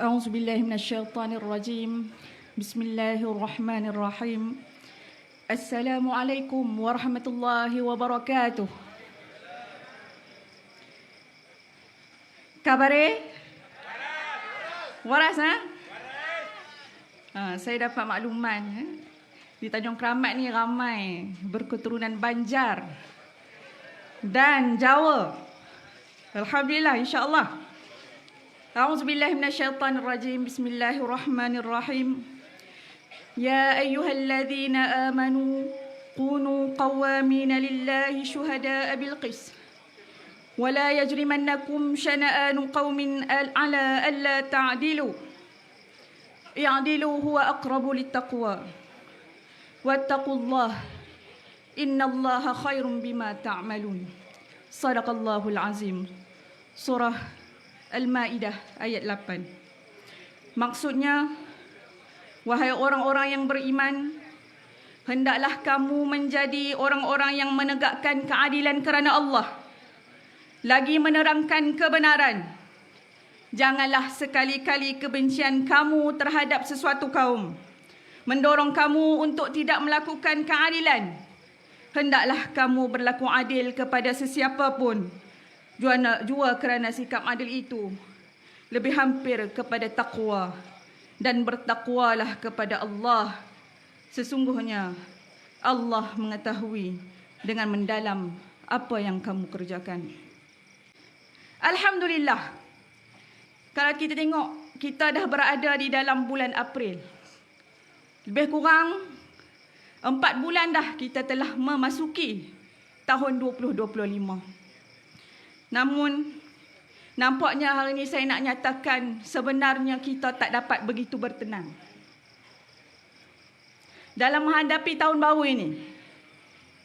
أعوذ بالله من الشيطان الرجيم بسم الله الرحمن الرحيم السلام عليكم ورحمة الله وبركاته Kabare? Waras, ha? ha? Saya dapat makluman. Ha? Di Tanjung Keramat ni ramai berketurunan Banjar dan Jawa. Alhamdulillah, insyaAllah. أعوذ بالله من الشيطان الرجيم. بسم الله الرحمن الرحيم. يا أيها الذين آمنوا كونوا قوامين لله شهداء بالقسط. ولا يجرمنكم شنآن قوم على ألا تعدلوا. اعدلوا هو أقرب للتقوى. واتقوا الله. إن الله خير بما تعملون. صدق الله العظيم. سورة Al-Maidah ayat 8. Maksudnya wahai orang-orang yang beriman hendaklah kamu menjadi orang-orang yang menegakkan keadilan kerana Allah. Lagi menerangkan kebenaran. Janganlah sekali-kali kebencian kamu terhadap sesuatu kaum. Mendorong kamu untuk tidak melakukan keadilan. Hendaklah kamu berlaku adil kepada sesiapa pun jua, jua kerana sikap adil itu lebih hampir kepada takwa dan bertakwalah kepada Allah. Sesungguhnya Allah mengetahui dengan mendalam apa yang kamu kerjakan. Alhamdulillah. Kalau kita tengok, kita dah berada di dalam bulan April. Lebih kurang empat bulan dah kita telah memasuki tahun 2025. Namun nampaknya hari ini saya nak nyatakan sebenarnya kita tak dapat begitu bertenang. Dalam menghadapi tahun baru ini,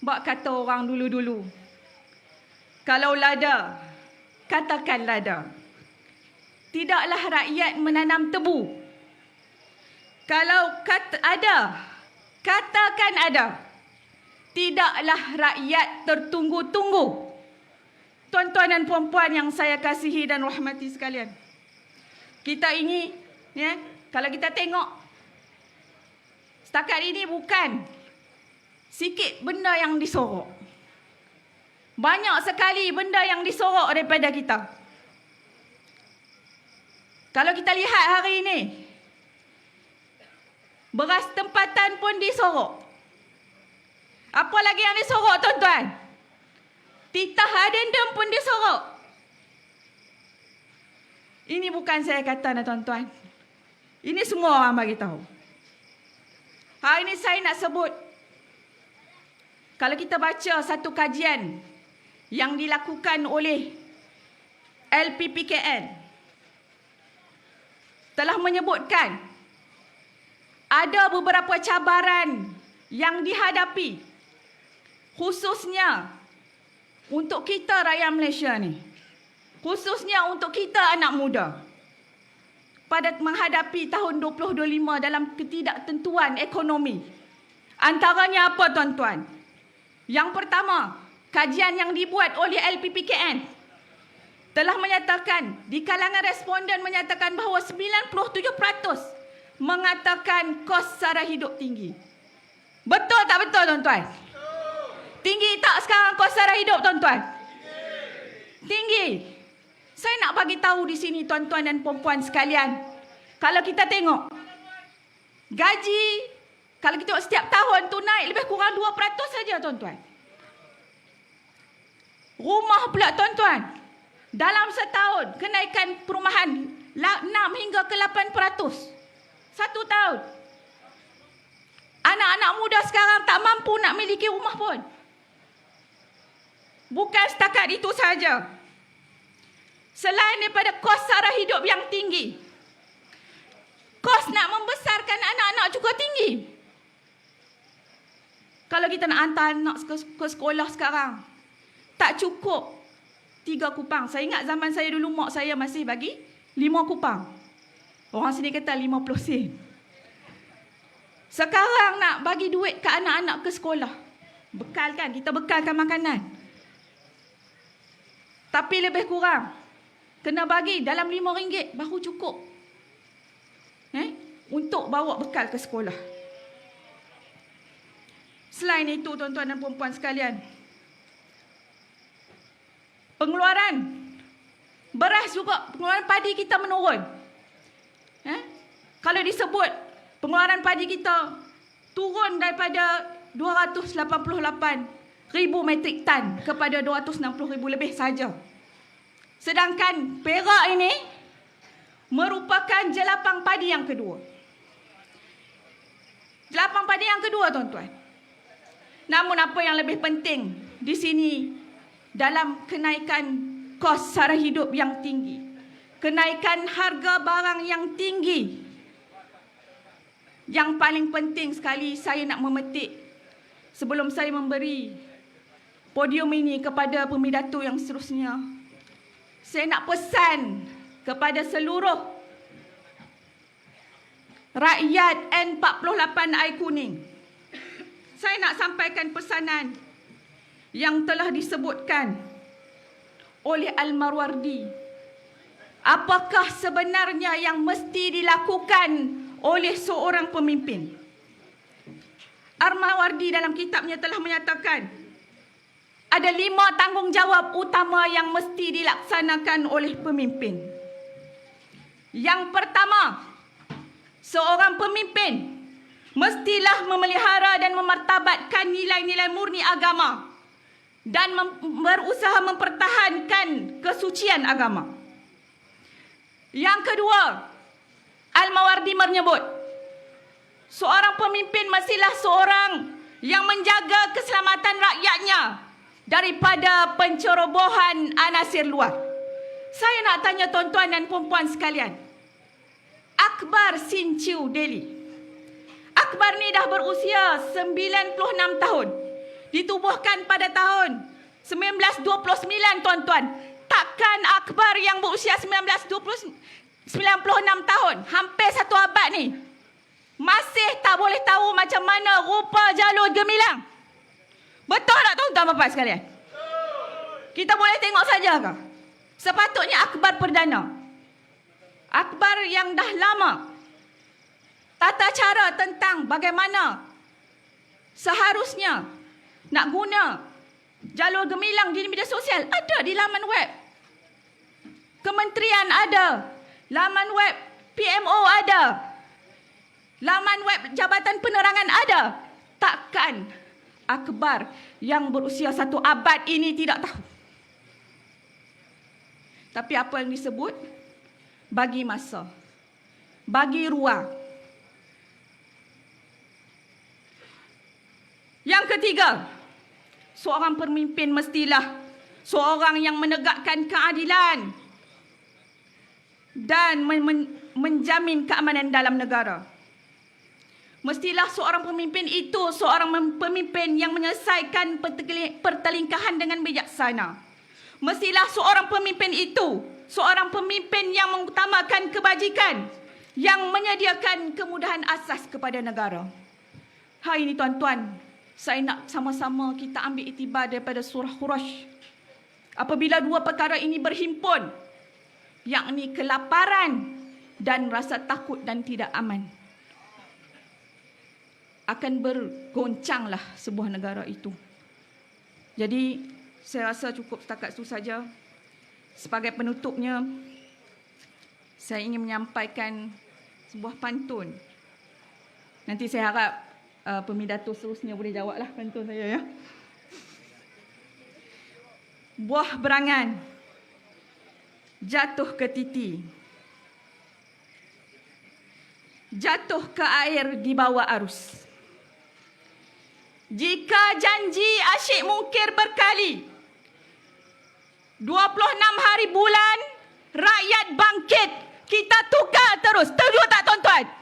bak kata orang dulu-dulu, kalau lada, katakan lada. Tidaklah rakyat menanam tebu. Kalau kata ada, katakan ada. Tidaklah rakyat tertunggu-tunggu tuan-tuan dan puan-puan yang saya kasihi dan rahmati sekalian. Kita ini, ya, kalau kita tengok, setakat ini bukan sikit benda yang disorok. Banyak sekali benda yang disorok daripada kita. Kalau kita lihat hari ini, beras tempatan pun disorok. Apa lagi yang disorok tuan-tuan? Titah adendum pun dia sorok. Ini bukan saya kata nak tuan-tuan. Ini semua orang bagi tahu. Hari ini saya nak sebut kalau kita baca satu kajian yang dilakukan oleh LPPKN telah menyebutkan ada beberapa cabaran yang dihadapi khususnya untuk kita rakyat Malaysia ni. Khususnya untuk kita anak muda. Pada menghadapi tahun 2025 dalam ketidaktentuan ekonomi. Antaranya apa tuan-tuan? Yang pertama, kajian yang dibuat oleh LPPKN telah menyatakan di kalangan responden menyatakan bahawa 97% mengatakan kos sara hidup tinggi. Betul tak betul tuan-tuan? Tinggi tak sekarang kos sara hidup tuan-tuan? Tinggi. Saya nak bagi tahu di sini tuan-tuan dan puan-puan sekalian. Kalau kita tengok gaji kalau kita tengok setiap tahun tu naik lebih kurang 2% saja tuan-tuan. Rumah pula tuan-tuan. Dalam setahun kenaikan perumahan 6 hingga ke 8%. Satu tahun. Anak-anak muda sekarang tak mampu nak miliki rumah pun. Bukan setakat itu saja. Selain daripada kos sara hidup yang tinggi, kos nak membesarkan anak-anak juga tinggi. Kalau kita nak hantar anak ke sekolah sekarang, tak cukup tiga kupang. Saya ingat zaman saya dulu mak saya masih bagi lima kupang. Orang sini kata lima puluh sen. Sekarang nak bagi duit ke anak-anak ke sekolah. Bekalkan, kita bekalkan makanan. Tapi lebih kurang. Kena bagi dalam lima ringgit baru cukup. untuk bawa bekal ke sekolah. Selain itu tuan-tuan dan puan-puan sekalian, pengeluaran beras juga, pengeluaran padi kita menurun. Eh? Kalau disebut pengeluaran padi kita turun daripada 288 ribu metrik tan kepada 260 ribu lebih saja. Sedangkan Perak ini merupakan jelapang padi yang kedua. Jelapang padi yang kedua tuan-tuan. Namun apa yang lebih penting di sini dalam kenaikan kos sara hidup yang tinggi. Kenaikan harga barang yang tinggi. Yang paling penting sekali saya nak memetik sebelum saya memberi podium ini kepada pemidato yang seterusnya. Saya nak pesan kepada seluruh rakyat N48 Air Kuning. Saya nak sampaikan pesanan yang telah disebutkan oleh Al-Marwardi. Apakah sebenarnya yang mesti dilakukan oleh seorang pemimpin? Al-Marwardi dalam kitabnya telah menyatakan ada lima tanggungjawab utama yang mesti dilaksanakan oleh pemimpin. Yang pertama, seorang pemimpin mestilah memelihara dan memartabatkan nilai-nilai murni agama dan mem- berusaha mempertahankan kesucian agama. Yang kedua, Al-Mawardi menyebut, seorang pemimpin mestilah seorang yang menjaga keselamatan rakyatnya daripada pencerobohan anasir luar. Saya nak tanya tuan-tuan dan puan-puan sekalian. Akbar Sinchiu Delhi. Akbar ni dah berusia 96 tahun. Ditubuhkan pada tahun 1929 tuan-tuan. Takkan Akbar yang berusia 1920 96 tahun, hampir satu abad ni. Masih tak boleh tahu macam mana rupa jalur gemilang. Betul tak tuan-tuan bapak sekalian? Kita boleh tengok saja ke? Sepatutnya Akbar Perdana. Akbar yang dah lama tata cara tentang bagaimana seharusnya nak guna jalur gemilang di media sosial ada di laman web. Kementerian ada, laman web PMO ada, laman web Jabatan Penerangan ada. Takkan Akbar yang berusia satu abad ini tidak tahu. Tapi apa yang disebut? Bagi masa. Bagi ruang. Yang ketiga, seorang pemimpin mestilah seorang yang menegakkan keadilan dan men- men- menjamin keamanan dalam negara. Mestilah seorang pemimpin itu seorang pemimpin yang menyelesaikan perteli- pertelingkahan dengan bijaksana. Mestilah seorang pemimpin itu seorang pemimpin yang mengutamakan kebajikan yang menyediakan kemudahan asas kepada negara. Hai ini tuan-tuan, saya nak sama-sama kita ambil itibar daripada surah Quraisy. Apabila dua perkara ini berhimpun, yakni kelaparan dan rasa takut dan tidak aman, akan bergoncanglah sebuah negara itu. Jadi, saya rasa cukup setakat itu saja. Sebagai penutupnya, saya ingin menyampaikan sebuah pantun. Nanti saya harap uh, pemidato seterusnya boleh jawablah pantun saya ya. Buah berangan jatuh ke titi. Jatuh ke air di bawah arus. Jika janji asyik mungkir berkali, 26 hari bulan, rakyat bangkit. Kita tukar terus. Setuju tak tuan-tuan?